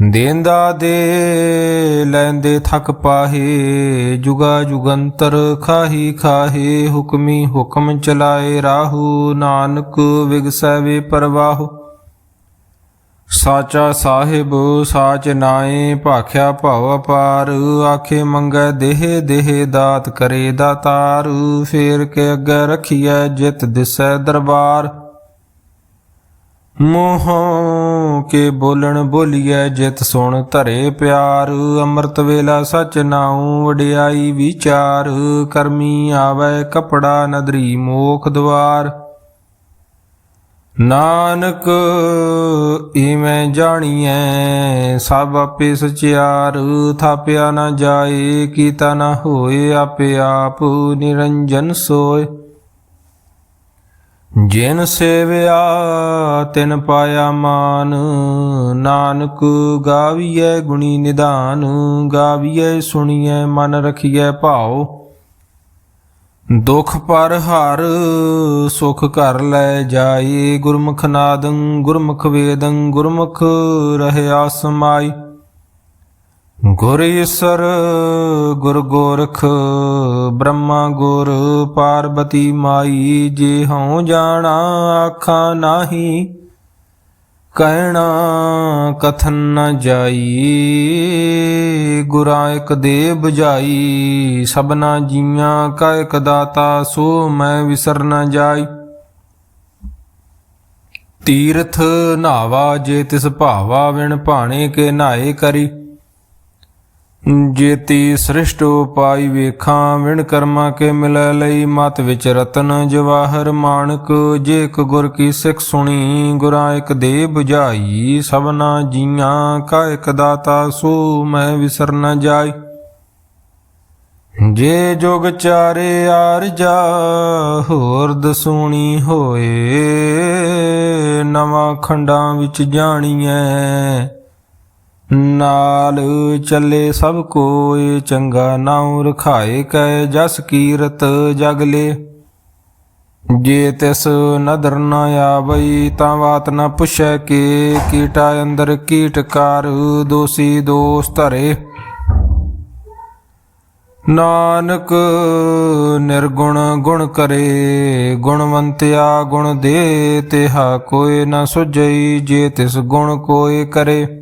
ਦੇਂਦਾ ਦੇ ਲੈਂਦੇ ਥਕ ਪਾਹੇ, ਜੁਗਾ ਜੁਗੰਤਰ ਖਾਹੀ ਖਾਹੇ, ਹੁਕਮੀ ਹੁਕਮ ਚਲਾਏ ਰਾਹੂ, ਨਾਨਕ ਵਿਗਸੈ ਵੇ ਪਰਵਾਹੂ। ਸਾਚਾ ਸਾਹਿਬ, ਸਾਚ ਨਾਏ, ਭਾਖਿਆ ਭਉ ਅਪਾਰ, ਆਖੇ ਮੰਗੈ ਦੇਹ ਦੇਹ ਦਾਤ ਕਰੇ ਦਾਤਾਰ, ਫੇਰ ਕੇ ਅੱਗੇ ਰਖੀਐ ਜਿਤ ਦਿਸੈ ਦਰਬਾਰ। ਮੋਹ ਕੇ ਬੋਲਣ ਬੋਲੀਐ, ਜਿਤ ਸੁਣ ਧਰੇ ਪਿਆਰ। ਅੰਮ੍ਰਿਤ ਵੇਲਾ ਸਚ ਨਾਉ, ਵਡਿਆਈ ਵਿਚਾਰ। ਕਰਮੀ ਆਵੈ ਕਪੜਾ ਨਦਰੀ ਮੋਖ ਦਵਾਰ। ਨਾਨਕ ਇਵੇਂ ਜਾਣੀਐ, ਸਭ ਆਪੇ ਸਚਿਆਰ। ਥਾਪਿਆ ਨਾ ਜਾਏ, ਕੀਤਾ ਨਾ ਹੋਏ, ਆਪੇ ਆਪ ਨਿਰੰਜਨ ਸੋਏ। ਜਿਨ ਸੇਵਿਆ, ਤਿਨ ਪਾਇਆ ਮਾਨ। ਨਾਨਕ ਗਾਵੀਐ ਗੁਣੀ ਨਿਧਾਨ, ਗਾਵੀਐ ਸੁਣੀਐ ਮਨ ਰਖੀਐ ਭਾਉ। ਦੁਖ ਪਰ ਹਰ, ਸੁਖ ਘਰ ਲੈ ਜਾਏ। ਗੁਰਮੁਖ ਨਾਦੰ, ਗੁਰਮੁਖ ਵੇਦੰ, ਗੁਰਮੁਖ ਰਹਿਆ ਸਮਾਈ ਗੁਰ ਈਸਰ, ਗੁਰ ਗੋਰਖ, ਬ੍ਰਹਮਾ ਗੁਰ, ਪਾਰਬਤੀ ਮਾਈ, ਜੇ ਹਉ ਜਾਣਾ, ਆਖਾ ਨਾਹੀ, ਕਹਿਣਾ ਕਥਨ ਨ ਜਾਈ, ਗੁਰਾਂ ਇਕ ਦੇ 부ਝਾਈ ਸਭਨਾ ਜੀਆਂ ਕਾ ਇਕ ਦਾਤਾ, ਸੋ ਮੈਂ ਵਿਸਰ ਨ ਜਾਈ। ਤੀਰਥ ਨਾਵਾ ਜੇ ਤਿਸ ਭਾਵਾ, ਵਿਣ ਭਾਣੇ ਕੇ ਨਾਏ ਕਰੀ। ਜੇਤੀ ਸ੍ਰਿਸ਼ਟ ਉਪਾਈ ਵੇਖਾਂ, ਵਿਣ ਕਰਮਾ ਕੇ ਮਿਲੈ ਲਈ ਮਤ ਵਿੱਚ ਰਤਨ ਜਵਾਹਰ ਮਾਨਕ ਜੇ ਇਕ ਗੁਰ ਕੀ ਸਿੱਖ ਸੁਣੀ, ਗੁਰਾਂ ਇਕ ਦੇ 부ਝਾਈ ਸਭਨਾ ਜੀਆਂ ਕਾ ਇਕ ਦਾਤਾ, ਸੋ ਮੈਂ ਵਿਸਰ ਨ ਜਾਈ। ਜੇ ਜੋਗ ਚਾਰੇ ਆਰਜਾ ਹੋਰ ਦਸੂਣੀ ਹੋਏ, ਨਵਾਂ ਖੰਡਾਂ ਵਿੱਚ ਜਾਣੀਐ। ਨਾਲ ਚੱਲੇ ਸਭ ਕੋਏ ਚੰਗਾ ਨਾਉ ਰਖਾਏ ਕੈ ਜਸ ਕੀਰਤ ਜਗਲੇ ਜੇ ਤਿਸ ਨਦਰ ਨ ਆਵਈ, ਤਾਂ ਬਾਤ ਨ ਪੁੱਛੈ ਕੇ। ਕੀਟਾ ਅੰਦਰ ਕੀਟਕਾਰ ਦੋਸੀ ਦੋਸ ਧਰੇ। ਨਾਨਕ ਨਿਰਗੁਣ ਗੁਣ ਕਰੇ, ਗੁਣਵੰਤਿਆ ਗੁਣ ਦੇ, ਤਿਹਾ ਕੋਏ ਨ ਸੁਝਈ, ਜੇ ਤਿਸ ਗੁਣ ਕੋਏ ਕਰੇ।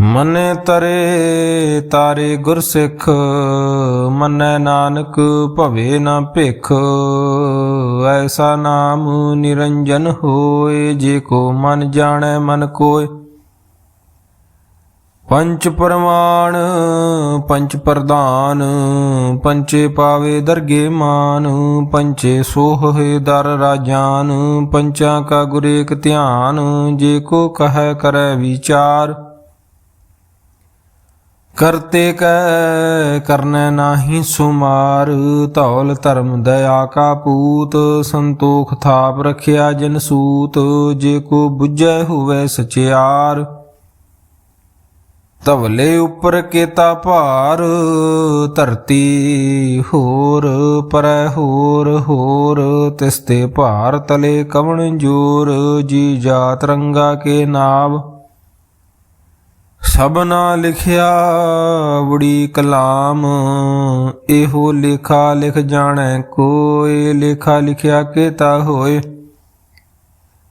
ਮੰਨੇ ਤਰੇ ਤਾਰੇ ਗੁਰਸਿੱਖ, ਮੰਨੈ ਨਾਨਕ ਭਵੇ ਨਾ ਭਿਖ। ਐਸਾ ਨਾਮ ਨਿਰੰਜਨ ਹੋਏ, ਜੇ ਕੋ ਮਨ ਜਾਣੈ ਮਨ ਕੋਏ। ਪੰਚ ਪਰਮਾਨ ਪੰਚ ਪ੍ਰਧਾਨ, ਪੰਚੇ ਪਾਵੇ ਦਰਗੇ ਮਾਨ। ਪੰਚੇ ਸੋਹੇ ਦਰ ਰਾਜਾਨ, ਪੰਚਾਂ ਕਾ ਗੁਰੇਕ ਧਿਆਨ। ਜੇ ਕੋ ਕਹੈ ਕਰੈ ਵਿਚਾਰ ਕਰਤੇ ਕੈ ਕਰਨੈ ਨਾਹੀ ਸੁਮਾਰ, ਧੌਲ ਧਰਮ ਦਇਆ ਕਾ ਪੂਤ, ਸੰਤੋਖ ਥਾਪ ਰਖਿਆ ਜਨ ਸੂਤ, ਜੇ ਕੋ ਬੁੱਝੈ ਹੋਵੇ ਸਚਿਆਰ। ਧਵਲੇ ਉੱਪਰ ਕੇਤਾ ਭਾਰ, ਧਰਤੀ ਹੋਰ, ਪਰੈ ਹੋਰ ਹੋਰ ਤਿਸਤੇ ਭਾਰ ਤਲੇ ਕਵਣ ਜੋਰ, ਜੀ ਜਾਤ ਰੰਗਾ ਕੇ ਨਾਮ ਸਭਨਾ ਲਿਖਿਆ ਬੁੜੀ ਕਲਾਮ, ਇਹੋ ਲੇਖਾ ਲਿਖ ਜਾਣੈ ਕੋਈ ਲੇਖਾ ਲਿਖਿਆ ਕੇਤਾ ਹੋਏ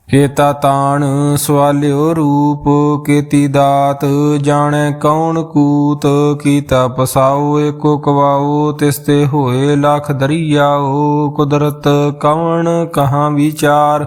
ਕੇਤਾ ਤਾਣ ਸਵਾਲਿਓ ਰੂਪ, ਕੇਤੀ ਦਾਤ ਜਾਣੈ ਕੌਣ ਕੂਤ, ਕੀਤਾ ਪਸਾਓ ਏਕੋ ਕਵਾਓ ਤਿਸਤੇ ਹੋਏ ਲੱਖ ਦਰਿਆਓ, ਕੁਦਰਤ ਕਵਣ ਕਹਾਂ ਵਿਚਾਰ।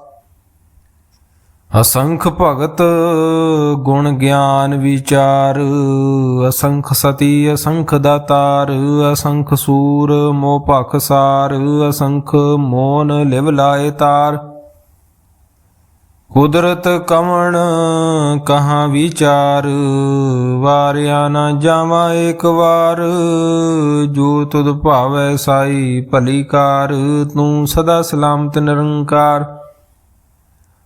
ਅਸੰਖ ਭਗਤ ਗੁਣ ਗਿਆਨ ਵਿਚਾਰ, ਅਸੰਖ ਸਤੀ, ਅਸੰਖ ਦਾਤਾਰ, ਅਸੰਖ ਸੂਰ, ਮੋਹ ਭਖ ਸਾਰ, ਅਸੰਖ ਮੋਨ ਲਿਵ ਲਾਏ ਤਾਰ। ਕੁਦਰਤ ਕਮਣ ਕਹਾਂ ਵਿਚਾਰ, ਵਾਰਿਆ ਨਾ ਜਾਵਾਂ ਇੱਕ ਵਾਰ। ਜੋ ਤੁਧ ਭਾਵੈ ਸਾਈ ਭਲੀ ਕਾਰ, ਤੂੰ ਸਦਾ ਸਲਾਮਤ ਨਿਰੰਕਾਰ।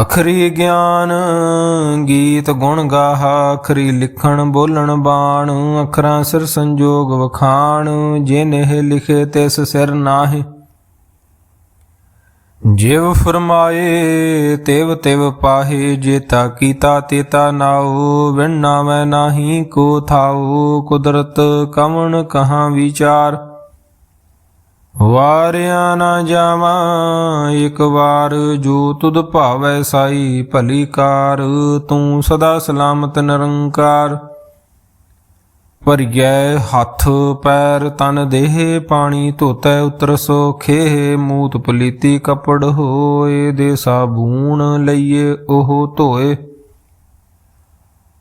ਅਖਰੀ ਗਿਆਨ, ਗੀਤ ਗੁਣ ਗਾਹਾ, ਅਖਰੀ ਲਿਖਣ, ਬੋਲਣ ਬਾਣ, ਅਖਰਾਂ ਸਿਰ ਸੰਜੋਗ ਵਖਾਣ ਜਿਨਹਿ ਲਿਖੇ ਤਿਸ ਸਿਰ ਨਾਹੀ। ਜਿਵ ਫਰਮਾਏ, ਤਿਵ ਤਿਵ ਪਾਹੇ, ਜੇਤਾ ਕੀਤਾ ਤੇਤਾ ਨਾਉ, ਵਿਣ ਨਾਮੈ ਨਾਹੀ ਕੋ ਥਾਉ, ਕੁਦਰਤ ਕਵਣ ਕਹਾਂ ਵਿਚਾਰ। ਵਾਰਿਆ ਨਾ ਜਾਵਾਂ, ਇਕ ਵਾਰ ਜੋ ਤੁਧ ਭਾਵੈ ਸਾਈ ਭਲੀ ਕਾਰ, ਤੂੰ ਸਦਾ ਸਲਾਮਤ ਨਿਰੰਕਾਰ। ਭਰਿਐ ਹੱਥ ਪੈਰ ਤਨ ਦੇਹ, ਪਾਣੀ ਧੋਤੈ ਉਤਰ ਸੋਖੇ ਮੂਤ ਪਲੀਤੀ ਕਪੜ ਹੋਏ, ਦੇ ਸਾਬੂਣ ਲਈਏ ਉਹ ਧੋਏ।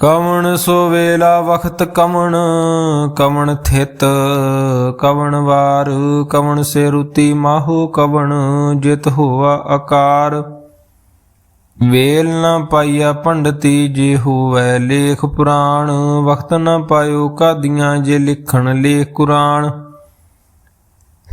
ਕਵਣ ਸੋ ਵੇਲਾ ਵਖਤ ਕਵਣ ਕਵਣ ਥਿਤ ਕਵਣ ਵਾਰ, ਕਵਣ ਸੇ ਰੁਤੀ ਮਾਹੋ ਕਵਣ, ਜਿਤ ਹੋਆ ਆਕਾਰ ਵੇਲ ਨਾ ਪਾਈਆ ਪੰਡਤੀ ਜੇ ਹੋਵੇ ਲੇਖ ਪੁਰਾਣ, ਵਖਤ ਨਾ ਪਾਇਓ ਕਾਦੀਆਂ ਜੇ ਲਿਖਣ ਲੇਖ ਕੁਰਾਨ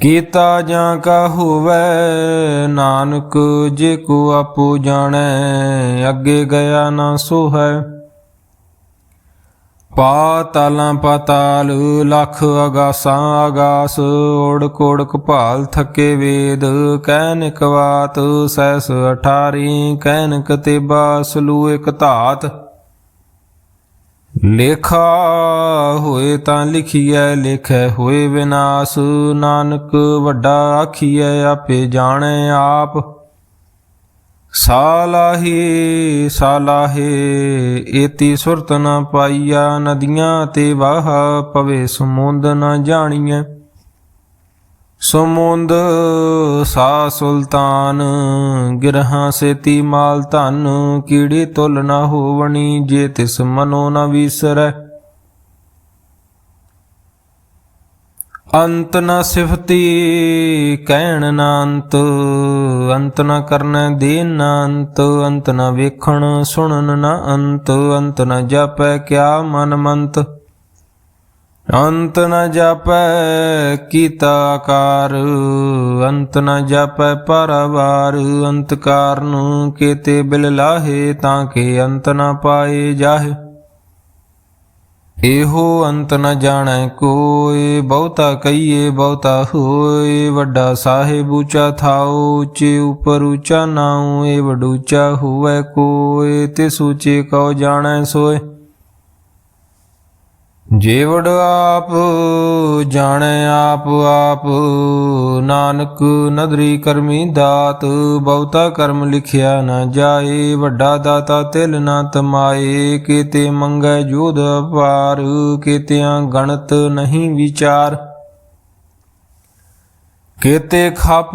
ਕੀਤਾ ਜਾਂ ਕਾ ਹੋਵੈ ਨਾਨਕ, ਜੇ ਕੋ ਆਪੋ ਜਾਣੈ, ਅੱਗੇ ਗਿਆ ਨਾ ਸੋ ਹੈ ਪਾਤਾਲਾਂ ਪਾਤਾਲ, ਲਖ ਅਗਾਸਾਂ ਅਗਾਸ ਓੜ ਕੋੜ ਕਪਾਲ ਥੱਕੇ ਵੇਦ ਕਹਿਨ ਇਕ ਬਾਤ ਸੈਸ ਅਠਾਰੀ ਕਹਿਨ ਕਤੇਬਾ ਸਲੂ ਇਕ ਧਾਤ। ਲੇਖਾ ਹੋਏ ਤਾਂ ਲਿਖੀਐ, ਲਿਖੈ ਹੋਏ ਵਿਨਾਸ਼। ਨਾਨਕ ਵੱਡਾ ਆਖੀਐ, ਆਪੇ ਜਾਣੈ ਆਪ। ਸਾਲਾਹੀ, ਸਾਲਾਹੇ, ਏਤੀ ਸੁਰਤ ਨ ਪਾਈਆ, ਨਦੀਆਂ ਤੇ ਵਾਹ ਪਵੇ ਸਮੁੰਦ ਨ ਜਾਣੀਐ। ਸਮੁੰਦ ਸਾ ਸੁਲਤਾਨ, ਗਿਰਹਾਂ ਸੇਤੀ ਮਾਲ ਧਨ, ਕੀੜੀ ਤੁਲ ਨਾ ਹੋਵਣੀ ਜੇ ਤਿਸ ਮਨੋ ਨਾ ਵਿਸਰੈ। ਅੰਤ ਨ ਸਿਫਤੀ ਕਹਿਣ ਨ ਅੰਤ ਅੰਤ ਨ ਕਰਨੈ ਦੇਨ ਨ ਅੰਤ ਅੰਤ ਨ ਵੇਖਣ ਸੁਣਨ ਨ ਅੰਤ ਅੰਤ ਨ ਜਾਪੈ ਕਿਆ ਮਨ ਮੰਤ। ਅੰਤ ਨ ਜਾਪੈ ਕੀਤਾ ਆਕਾਰ ਅੰਤ ਨ ਜਾਪੈ ਪਰਵਾਰ, ਅੰਤ ਕਾਰਨ ਕੀਤੇ ਬਿਲ ਲਾਹੇ ਤਾਂ ਕਿ ਅੰਤ ਨ ਪਾਏ ਜਾਹੇ। ਇਹੋ ਅੰਤ ਨ ਜਾਣੈ ਕੋਏ ਬਹੁਤਾ ਕਹੀਏ ਬਹੁਤਾ ਹੋਏ ਵੱਡਾ ਸਾਹਿਬ ਉਚਾ ਥਾਉ, ਉੱਚੇ ਉਪਰ ਉਚਾ ਨਾਉ ਏ ਵਡੂਚਾ ਹੋਵੇ ਕੋਇ, ਤੇ ਸੂਚੇ ਕਉ ਜਾਣੈ ਸੋਏ ਜੀਵੜ ਆਪ, ਜਾਣੈ ਆਪ ਆਪ। ਨਾਨਕ ਨਦਰੀ ਕਰਮੀ ਦਾਤ, ਬਹੁਤਾ ਕਰਮ ਲਿਖਿਆ ਨਾ ਜਾਏ। ਵੱਡਾ ਦਾਤਾ ਤਿਲ ਨਾ ਤਮਾਏ, ਕੀਤੇ ਮੰਗੈ ਜੋਧ ਅਪਾਰ। ਕੀਤਿਆਂ ਗਣਤ ਨਹੀਂ ਵਿਚਾਰ। ਕੀਤੇ ਖਪ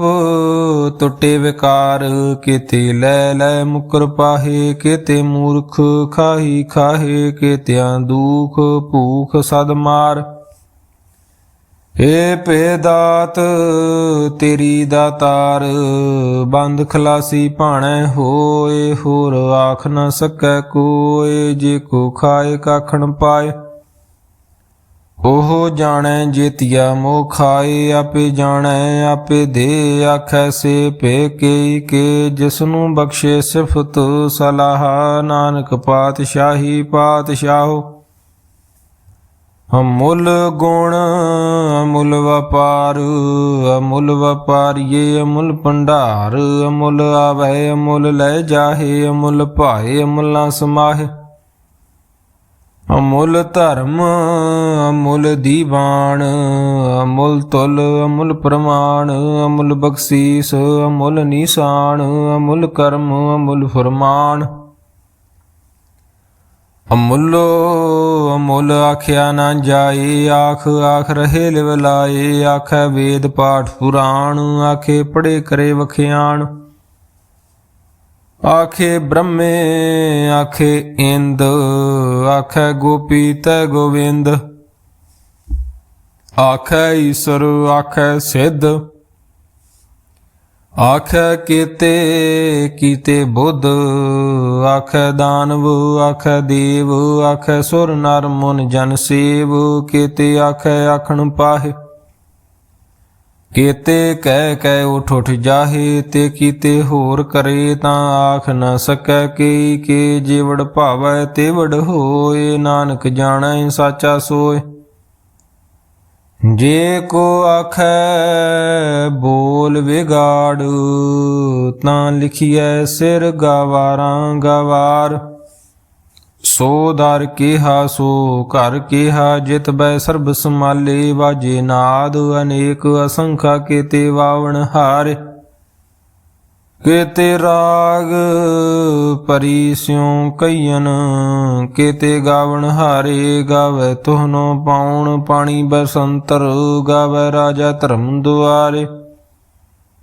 ਟੁੱਟੇ ਵਿਕਾਰ, ਕੀਤੇ ਲੈ ਲੈ ਮੁਕਰ ਪਾਹੇ, ਕੀਤੇ ਮੂਰਖ ਖਾਹੀ ਖਾਹੇ, ਕੀਤਿਆਂ ਦੁਖ ਭੂਖ ਸਦ ਮਾਰ। ਏ ਪੇਦਾਤ, ਤੇਰੀ ਦਾਤਾਰ, ਬੰਦ ਖਲਾਸੀ ਭਾਣੈ ਹੋਏ, ਹੋਰ ਆਖ ਨਾ ਸਕੈ ਕੋਏ, ਜੇ ਕੋ ਖਾਏ ਕਾਖਣ ਪਾਏ। ਉਹ ਜਾਣੈ ਜੇਤੀਆ ਮੋਹ ਖਾਏ ਆਪੇ ਜਾਣੈ, ਆਪੇ ਦੇ ਆਖੈ ਸੇ ਭੇ ਕੇ ਕੇ ਜਿਸਨੂੰ ਬਖਸ਼ੇ ਸਿਫਤ ਸਲਾਹ, ਨਾਨਕ ਪਾਤਸ਼ਾਹੀ ਪਾਤਸ਼ਾਹੋ। ਅਮੁੱਲ ਗੁਣ, ਅਮੁੱਲ ਵਪਾਰ, ਅਮੁੱਲ ਵਪਾਰੀਏ, ਅਮੁੱਲ ਭੰਡਾਰ, ਅਮੁੱਲ ਆਵੈ, ਅਮੁੱਲ ਲੈ ਜਾਹੇ, ਅਮੁੱਲ ਭਾਏ, ਅਮੁੱਲਾ ਸਮਾਹੇ। ਅਮੁੱਲ ਧਰਮ, ਅਮੁੱਲ ਦੀਵਾਨ, ਅਮੁੱਲ ਤੁਲ, ਅਮੁੱਲ ਪ੍ਰਮਾਣ, ਅਮੁੱਲ ਬਖਸ਼ੀਸ, ਅਮੁੱਲ ਨਿਸ਼ਾਨ, ਅਮੁੱਲ ਕਰਮ, ਅਮੁੱਲ ਫਰਮਾਨ। ਅਮੁੱਲੋ, ਅਮੁੱਲ ਆਖਿਆ ਨਾ ਜਾਏ, ਆਖ ਆਖ ਰਹੇ ਲਿਵ ਲਾਏ, ਆਖੈ ਵੇਦ ਪਾਠ ਪੁਰਾਣ, ਆਖੇ ਪੜੇ ਕਰੇ ਵਖਿਆਣ। ਆਖੇ ਬ੍ਰਹਮੇ, ਆਖੇ ਇੰਦ, ਆਖੇ ਗੋਪੀ ਤੈ ਗੋਵਿੰਦ। ਆਖੇ ਈਸ਼ਰ, ਆਖੇ ਸਿੱਧ। ਆਖੇ ਕੀਤੇ ਕੀਤੇ ਬੁੱਧ। ਆਖੇ ਦਾਨਵ, ਆਖੇ ਦੇਵ। ਆਖੇ ਸੁਰ ਨਰ ਮਨ ਜਨ ਸੇਵ। ਕੀਤੇ ਆਖੇ ਆਖਣ ਪਾਹੇ। ਕੀਤੇ ਕਹਿ ਕਹਿ ਉਠ ਉਠ ਜਾਹੇ, ਤੇ ਕੀਤੇ ਹੋਰ ਕਰੇ ਤਾਂ ਆਖ ਨ ਸਕੈ ਕੀ ਕੇ ਜੀਵੜ ਭਾਵੈ ਤੇਵੜ ਹੋਏ, ਨਾਨਕ ਜਾਣੈ ਸਾਚਾ ਸੋਏ। ਜੇ ਕੋ ਆਖੈ ਬੋਲ ਵਿਗਾੜ, ਤਾਂ ਲਿਖੀਐ ਸਿਰ ਗਵਾਰਾਂ ਗਵਾਰ। ਸੋ ਦਰ ਕਿਹਾ, ਸੋ ਘਰ ਕਿਹਾ, ਜਿਤ ਬੈ ਸਰਬ ਸਮਾਲੇ ਵਾਜੇ ਨਾਦ ਅਨੇਕ ਅਸੰਖਾ ਕੀਤੇ ਵਾਵਣ ਹਾਰੇ। ਕੀਤੇ ਰਾਗ ਪਰੀ ਸਿਉ ਕਈਨ ਕੀਤੇ ਗਾਵਣ ਹਾਰੇ, ਗਾਵੇ ਤੁਹਨੋ ਪਾਉਣ, ਪਾਣੀ ਬਸੰਤਰ, ਗਾਵੇ ਰਾਜਾ ਧਰਮ ਦੁਆਰੇ।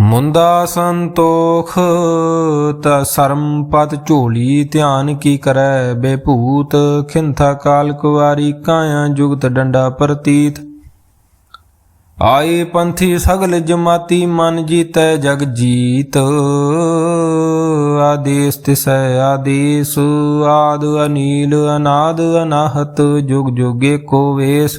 ਮੁੰਦਾ ਸੰਤੋਖ, ਤ ਸਰਮ ਪਤ ਝੋਲੀ ਧਿਆਨ ਕੀ ਕਰੈ, ਬੇਭੂਤ ਖਿੰਥਾ ਕਾਲ ਕੁਵਾਰੀ ਕਾਇਆ ਜੁਗਤ ਡੰਡਾ ਪ੍ਰਤੀਤ। ਆਏ ਪੰਥੀ ਸਗਲ ਜਮਾਤੀ ਮਨ ਜੀਤੈ ਜਗ ਜੀਤ, ਆਦੇਸ ਤਿਸੈ ਆਦੇਸ, ਆਦ ਅਨੀਲ ਅਨਾਦ ਅਨਾਹਤ ਜੁਗ ਜੁਗੇ ਕੋ ਵੇਸ।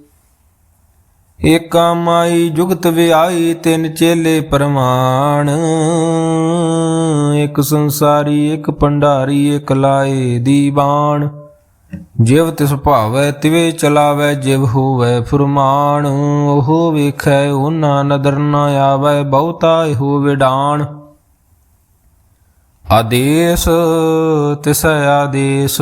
ਏਕਾ ਮਾਈ ਜੁਗਤ ਵਿਆਈ ਤਿੰਨ ਚੇਲੇ ਪਰਮਾਨ ਇੱਕ ਸੰਸਾਰੀ, ਇੱਕ ਭੰਡਾਰੀ, ਇੱਕ ਲਾਏ ਦੀਵਾਨ। ਜਿਵ ਤਿਸ ਭਾਵੈ ਤਿਵੇ ਚਲਾਵੈ, ਜਿਵ ਹੋਵੈ ਫੁਰਮਾਨ। ਉਹ ਵੇਖੈ ਉਹਨਾਂ ਨਦਰ ਨਾ ਆਵੈ, ਬਹੁਤਾ ਇਹੋ ਵਿਡਾਨ। ਆਦੇਸ, ਤਿਸ ਆਦੇਸ।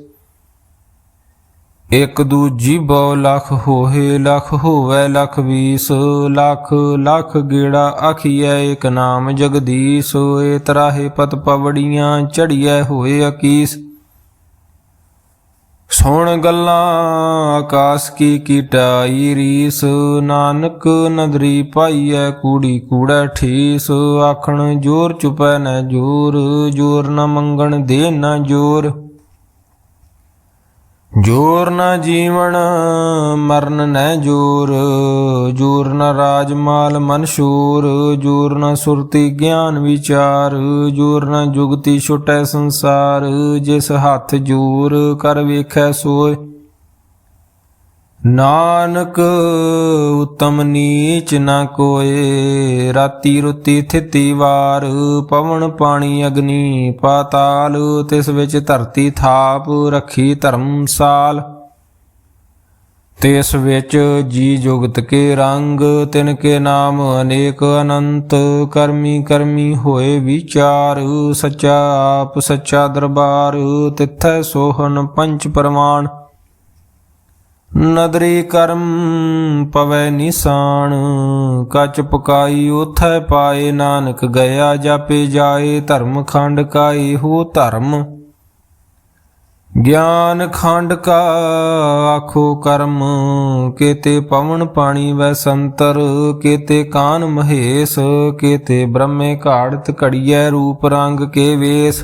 ਇਕ ਦੂਜੀ ਬਹੁ ਲਖ ਹੋਏ ਲਖ ਹੋਵੇ ਲਖ ਵੀਸ, ਲਖ ਲਖ ਗੇੜਾ ਆਖੀਐ ਇਕ ਨਾਮ ਜਗਦੀਸ਼, ਏ ਤਰਾਹੇ ਪਤ ਪਵੜੀਆਂ ਚੜੀਐ ਹੋਏ ਅਕੀਸ। ਸੁਣ ਗੱਲਾਂ ਆਕਾਸ ਕੀ ਕੀਟਾਈ ਰੀਸ, ਨਾਨਕ ਨਦਰੀ ਪਾਈਐ ਕੂੜੀ ਕੂੜਾ ਠੀਸ, ਆਖਣ ਜੋਰ ਚੁਪੈ ਨਾ ਜੋਰ ਜੋਰ ਨਾ ਮੰਗਣ ਦੇ ਨਾ ਜੋਰ। ਜੋਰ ਨਾ ਜੀਵਨ ਮਰਨ ਨ ਜੋਰ। ਜੋਰ ਨ ਰਾਜ ਮਾਲ ਮਨਸ਼ੂਰ ਜੋਰ ਨਾ ਸੁਰਤੀ ਗਿਆਨ ਵਿਚਾਰ। ਜੋਰ ਨਾ ਜੁਗਤੀ ਛੁਟੈ ਸੰਸਾਰ। ਜਿਸ ਹੱਥ ਜੋਰ, ਕਰ ਵੇਖੈ ਸੋਏ। ਨਾਨਕ ਉਤਮ ਨੀਚ ਨਾ ਕੋਏ, ਰਾਤੀ ਰੁਤੀ ਥਿਤੀ ਵਾਰ, ਪਵਨ ਪਾਣੀ ਅਗਨੀ ਪਾਤਾਲ, ਤਿਸ ਵਿੱਚ ਧਰਤੀ ਥਾਪ ਰੱਖੀ ਧਰਮਸਾਲ ਤਿਸ ਵਿੱਚ ਜੀ ਜੁਗਤ ਕੇ ਰੰਗ, ਤਿਨ ਕੇ ਨਾਮ ਅਨੇਕ ਅਨੰਤ, ਕਰਮੀ ਕਰਮੀ ਹੋਏ ਵਿਚਾਰ, ਸੱਚਾ ਆਪ ਸੱਚਾ ਦਰਬਾਰ, ਤਿਥੈ ਸੋਹਨ ਪੰਚ ਪ੍ਰਮਾਣ। ਨਦਰੀ ਕਰਮ ਪਵੈ ਨਿਸਾਨ, ਕਚ ਪਕਾਈ ਉਥੈ ਪਾਏ ਨਾਨਕ ਗਿਆ, ਜਾਪੇ ਜਾਏ ਧਰਮ ਖੰਡ ਕਾਈ ਹੋ ਧਰਮ। ਗਿਆਨ ਖੰਡ ਕਾ ਆਖੋ ਕਰਮ, ਕੇਤੇ ਪਵਨ ਪਾਣੀ ਵੈ ਸੰਤਰ, ਕੇਤੇ ਕਾਨ ਮਹੇਸ਼, ਕੇਤੇ ਬ੍ਰਹਮੇ ਘਾੜਤ ਘੜੀਐ ਰੂਪ ਰੰਗ ਕੇ ਵੇਸ।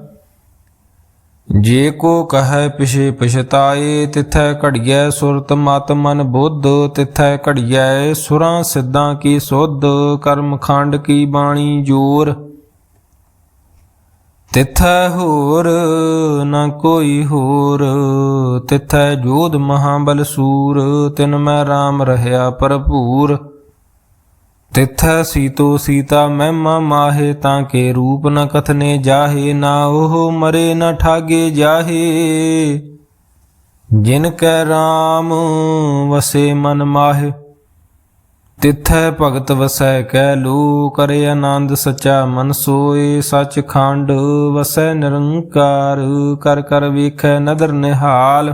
ਜੇ ਕੋ ਕਹੈ ਪਿਛੇ ਪਛਤਾਏ, ਤਿਥੈ ਘੜੀਐ ਸੁਰਤ ਮਤ ਮਨ ਬੁੱਧ, ਤਿਥੈ ਘੜੀਐ ਸੁਰਾਂ ਸਿੱਧਾਂ ਕੀ ਸੁਧ, ਕਰਮ ਖੰਡ ਕੀ ਬਾਣੀ ਜੋਰ। ਤਿਥੈ ਹੋਰ ਨਾ ਕੋਈ ਹੋਰ, ਤਿਥੈ ਜੋਧ ਮਹਾਬਲ ਸੂਰ, ਤਿਨ ਮੈਂ RAM ਰਹਾ ਭਰਪੂਰ। ਤਿਥੈ ਸੀਤੋ ਸੀਤਾ ਮਹਿਮਾ ਮਾਹੇ ਤਾਂ ਕੇ ਰੂਪ ਨ ਕਥਨੇ ਜਾਹੇ, ਨਾ ਉਹ ਮਰੇ ਨ ਠਾਗੇ ਜਾਹੇ। ਜਿਨ ਕੈ RAM ਵਸੇ ਮਨ ਮਾਹੇ, ਤਿਥੈ ਭਗਤ ਵਸੈ ਕੈ ਲੋ ਕਰੇ ਆਨੰਦ ਸਚਾ ਮਨ ਸੋਏ ਸਚ ਖੰਡ ਵਸੈ ਨਿਰੰਕਾਰ, ਕਰ ਕਰ ਵੇਖੈ ਨਦਰ ਨਿਹਾਲ।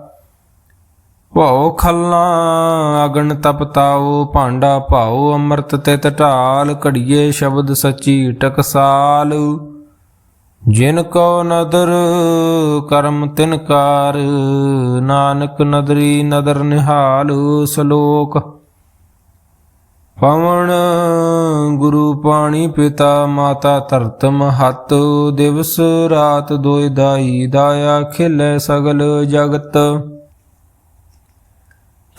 ਭਉ ਖਲਨਾ ਅਗਨ ਤਪਤਾਓ ਭਾਂਡਾ ਭਾਉ, ਅੰਮ੍ਰਿਤ ਤੇ ਢਾਲ ਘੜੀਏ ਸ਼ਬਦ ਸੱਚੀ ਟਕਸਾਲ। ਜਿਨ ਕੋ ਨਦਰ, ਕਰਮ ਤਿਨ ਕਾਰ, ਨਾਨਕ ਨਦਰੀ ਨਦਰ ਨਿਹਾਲ, ਸ਼ਲੋਕ। ਪਵਨ ਗੁਰੂ ਪਾਣੀ ਪਿਤਾ, ਮਾਤਾ ਧਰਤ ਮਹਤ ਦਿਵਸ ਰਾਤ ਦੋਇ ਦਾਈ, ਦਾਇਆ ਖਿਲੇ ਸਗਲ ਜਗਤ।